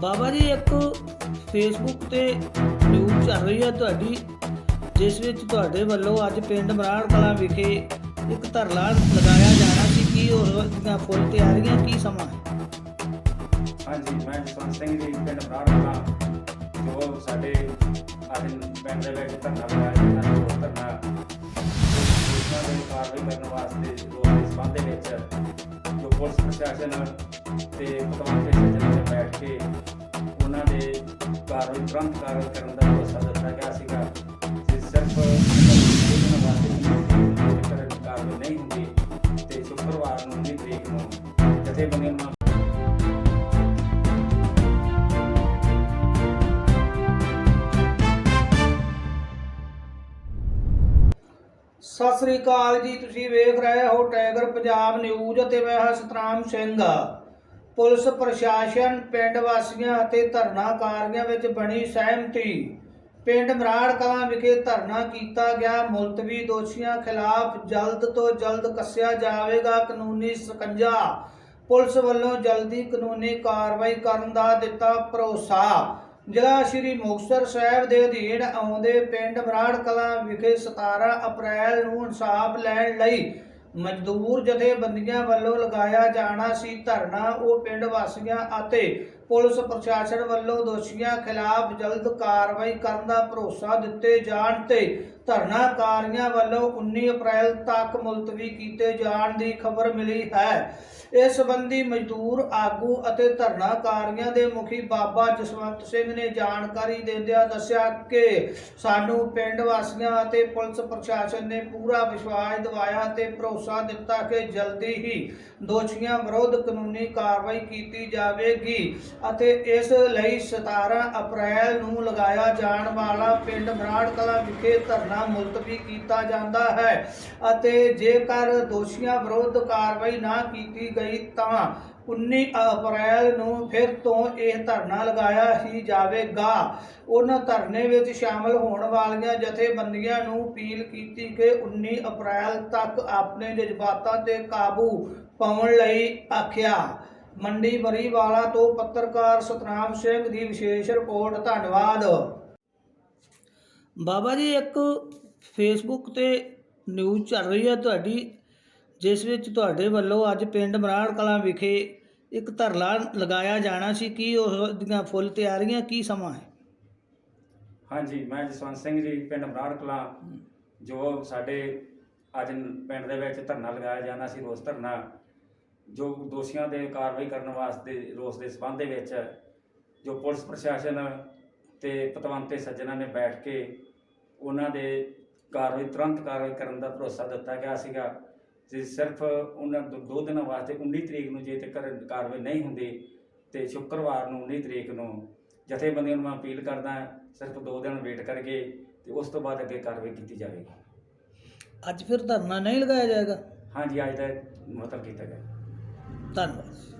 ਬਾਬਾ ਜੀ, ਇੱਕ ਫੇਸਬੁੱਕ ਤੇ ਨਿਊਜ਼ ਚੱਲ ਰਹੀ ਹੈ ਤੁਹਾਡੀ, ਜਿਸ ਵਿੱਚ ਤੁਹਾਡੇ ਵੱਲੋਂ ਅੱਜ ਪਿੰਡ ਮਰਾੜ ਕਲਾਂ ਵਿਖੇ ਇੱਕ ਧਰਨਾ ਲਗਾਇਆ ਜਾਣਾ ਸੀ। ਕੀ ਉਸ ਦੀਆਂ ਫੁੱਲ ਤਿਆਰੀਆਂ ਕੀ ਸਮਾਂ ਹਾਂਜੀ, ਮੈਂ ਜਸਵੰਤ ਸਿੰਘ ਜੀ, ਪਿੰਡ ਬਰਾੜਕਾ ਜੋ ਸਾਡੇ ਅੱਜ ਪਿੰਡ ਦੇ ਵਿੱਚ ਧਰਨਾ ਲਗਾਇਆ ਜਾਂਦਾ ਹੈ ਉਹ ਧਰਨਾ ਦੇ ਕਾਰਵਾਈ ਕਰਨ ਵਾਸਤੇ ਜੋ ਇਸ ਸੰਬੰਧ ਵਿੱਚ ਜੋ ਪੁਲਿਸ ਪ੍ਰਸ਼ਾਸਨ ਤੇ ਪਤਵੰਤ ਬੈਠ ਕੇ ਉਹਨਾਂ ਦੇ ਕਾਰਵਾਈ ਤੁਰੰਤ ਕਾਰਵਾਈ ਕਰਨ ਦਾ ਭਰੋਸਾ ਦਿੱਤਾ ਗਿਆ ਸੀਗਾ। ਤੇ ਸਿਰਫ ਉਹਨਾਂ ਵਾਸਤੇ ਜੇਕਰ ਕਾਰਵਾਈ ਨਹੀਂ ਹੁੰਦੀ, ਤੇ ਸ਼ੁੱਕਰਵਾਰ ਨੂੰ 19 ਤਰੀਕ ਨੂੰ ਜਥੇਬੰਦੀਆਂ ਨੂੰ ਸਤਿ ਸ੍ਰੀ ਅਕਾਲ ਜੀ, ਤੁਸੀਂ ਵੇਖ ਰਹੇ ਹੋ ਟਾਈਗਰ ਪੰਜਾਬ ਨਿਊਜ਼ ਅਤੇ ਮੈਂ ਹਾਂ ਸਤਰਾਮ ਸਿੰਘ। ਪੁਲਿਸ ਪ੍ਰਸ਼ਾਸਨ ਪਿੰਡ ਵਾਸੀਆਂ ਅਤੇ ਧਰਨਾਕਾਰੀਆਂ ਵਿੱਚ ਬਣੀ ਸਹਿਮਤੀ। ਪਿੰਡ ਮਰਾੜ ਕਲਾਂ ਵਿਖੇ ਧਰਨਾ ਕੀਤਾ ਗਿਆ। ਮੁਲਤਵੀ ਦੋਸ਼ੀਆਂ ਖਿਲਾਫ ਜਲਦ ਤੋਂ ਜਲਦ ਕੱਸਿਆ ਜਾਵੇਗਾ ਕਾਨੂੰਨੀ ਸਕੰਜਾ। ਪੁਲਿਸ ਵੱਲੋਂ ਜਲਦੀ ਕਾਨੂੰਨੀ ਕਾਰਵਾਈ ਕਰਨ ਦਾ ਦਿੱਤਾ ਭਰੋਸਾ। ਜ਼ਿਲ੍ਹਾ ਸ਼੍ਰੀ ਮੁਕਤਸਰ ਸਾਹਿਬ ਦੇ ਅਧੀਨ ਆਉਂਦੇ ਪਿੰਡ ਮਰਾੜ ਕਲਾਂ ਵਿਖੇ 17 ਅਪ੍ਰੈਲ ਨੂੰ ਇਨਸਾਫ ਲੈਣ ਲਈ ਮਜ਼ਦੂਰ ਜਥੇਬੰਦੀਆਂ ਵੱਲੋਂ ਲਗਾਇਆ ਜਾਣਾ ਸੀ ਧਰਨਾ ਉਹ ਪਿੰਡ ਵਾਸੀਆਂ ਅਤੇ ਪੁਲਿਸ ਪ੍ਰਸ਼ਾਸਨ ਵੱਲੋਂ ਦੋਸ਼ੀਆਂ ਖਿਲਾਫ ਜਲਦ ਕਾਰਵਾਈ ਕਰਨ ਦਾ ਭਰੋਸਾ ਦਿੱਤੇ ਜਾਣ ਤੇ ਧਰਨਾਕਾਰੀਆਂ ਵੱਲੋਂ 19 ਅਪ੍ਰੈਲ ਤੱਕ ਮੁਲਤਵੀ ਕੀਤੇ ਜਾਣ ਦੀ ਖਬਰ ਮਿਲੀ ਹੈ। ਇਸ ਸੰਬੰਧੀ ਮਜ਼ਦੂਰ, ਆਗੂ ਅਤੇ ਧਰਨਾਕਾਰੀਆਂ ਦੇ ਮੁਖੀ ਬਾਬਾ ਜਸਵੰਤ ਸਿੰਘ ਨੇ ਜਾਣਕਾਰੀ ਦਿੰਦਿਆਂ ਦੱਸਿਆ ਕਿ ਸਾਨੂੰ ਪਿੰਡ ਵਾਸੀਆਂ ਅਤੇ ਪੁਲਿਸ ਪ੍ਰਸ਼ਾਸਨ ਨੇ ਪੂਰਾ ਵਿਸ਼ਵਾਸ ਦਿਵਾਇਆ ਤੇ ਭਰੋਸਾ ਦਿੱਤਾ ਕਿ ਜਲਦੀ ਹੀ ਦੋਸ਼ੀਆਂ ਵਿਰੁੱਧ ਕਾਨੂੰਨੀ ਕਾਰਵਾਈ ਕੀਤੀ ਜਾਵੇਗੀ। ਅਤੇ ਇਸ ਲਈ 17 ਅਪ੍ਰੈਲ ਨੂੰ ਲਗਾਇਆ ਜਾਣ ਵਾਲਾ ਪਿੰਡ ਬਰਾੜ ਕਲਾਂ ਵਿਖੇ ਧਰਨਾ ਮੁਲਤਵੀ ਕੀਤਾ ਜਾਂਦਾ ਹੈ ਅਤੇ ਜੇਕਰ ਦੋਸ਼ੀਆਂ ਵਿਰੁੱਧ ਕਾਰਵਾਈ ਨਾ ਕੀਤੀ ਗਈ ਤਾਂ 19 ਅਪ੍ਰੈਲ ਨੂੰ ਫਿਰ ਤੋਂ ਇਹ ਧਰਨਾ ਲਗਾਇਆ ਹੀ ਜਾਵੇਗਾ। ਉਹਨਾਂ ਧਰਨੇ ਵਿੱਚ ਸ਼ਾਮਲ ਹੋਣ ਵਾਲੀਆਂ ਜਥੇਬੰਦੀਆਂ ਨੂੰ ਅਪੀਲ ਕੀਤੀ ਕਿ 19 ਅਪ੍ਰੈਲ ਤੱਕ ਆਪਣੇ ਜਜ਼ਬਾਤਾਂ ਤੇ ਕਾਬੂ ਪਾਉਣ ਲਈ ਆਖਿਆ। ਮੰਡੀ ਬਰੀਵਾਲਾ ਤੋਂ ਪੱਤਰਕਾਰ ਸਤਨਾਮ ਸਿੰਘ ਦੀ ਵਿਸ਼ੇਸ਼ ਰਿਪੋਰਟ, ਧੰਨਵਾਦ। ਬਾਬਾ ਜੀ, ਇੱਕ ਫੇਸਬੁੱਕ ਤੇ ਨਿਊਜ਼ ਚੱਲ ਰਹੀ ਹੈ ਤੁਹਾਡੀ, ਜਿਸ ਵਿੱਚ ਤੁਹਾਡੇ ਵੱਲੋਂ ਅੱਜ ਪਿੰਡ ਮਰਾੜ ਕਲਾਂ ਵਿਖੇ ਇੱਕ ਧਰਨਾ ਲਗਾਇਆ ਜਾਣਾ ਸੀ। ਕੀ ਉਸ ਦੀਆਂ ਫੁੱਲ ਤਿਆਰੀਆਂ, ਕੀ ਸਮਾਂ ਹੈ? ਹਾਂਜੀ, ਮੈਂ ਜਸਵੰਤ ਸਿੰਘ ਜੀ, ਪਿੰਡ ਮਰਾੜ ਕਲਾਂ, ਜੋ ਸਾਡੇ ਅੱਜ ਪਿੰਡ ਦੇ ਵਿੱਚ ਧਰਨਾ ਲਗਾਇਆ ਜਾਣਾ ਸੀ ਰੋਸ ਧਰਨਾ ਜੋ ਦੋਸ਼ੀਆਂ ਦੇ ਕਾਰਵਾਈ ਕਰਨ ਵਾਸਤੇ ਰੋਸ ਦੇ ਸਬੰਧ ਦੇ ਵਿੱਚ ਜੋ ਪੁਲਿਸ ਪ੍ਰਸ਼ਾਸਨ ਤੇ ਪਤਵੰਤੇ ਸੱਜਣਾਂ ਨੇ ਬੈਠ ਕੇ ਉਹਨਾਂ ਦੇ ਕਾਰਵਾਈ ਤੁਰੰਤ ਕਾਰਵਾਈ ਕਰਨ ਦਾ ਭਰੋਸਾ ਦਿੱਤਾ ਗਿਆ ਸੀਗਾ। ਤੇ ਸਿਰਫ ਉਹਨਾਂ ਦੋ ਦੋ ਦਿਨਾਂ ਵਾਸਤੇ 19 ਤਰੀਕ ਨੂੰ ਜੇ ਤੱਕ ਕਾਰਵਾਈ ਨਹੀਂ ਹੁੰਦੀ ਤੇ ਸ਼ੁੱਕਰਵਾਰ ਨੂੰ 19 ਤਰੀਕ ਨੂੰ ਜਥੇਬੰਦੀਆਂ ਨੂੰ ਮੈਂ ਅਪੀਲ ਕਰਦਾ ਸਿਰਫ 2 ਦਿਨ ਵੇਟ ਕਰਕੇ ਤੇ ਉਸ ਤੋਂ ਬਾਅਦ ਅੱਗੇ ਕਾਰਵਾਈ ਕੀਤੀ ਜਾਵੇਗੀ। ਅੱਜ ਫਿਰ ਧਰਨਾ ਨਹੀਂ ਲਗਾਇਆ ਜਾਏਗਾ? ਹਾਂਜੀ ਅੱਜ ਦਾ ਮਹੱਤਵ ਕੀਤਾ ਗਿਆ ਧੰਨਵਾਦ।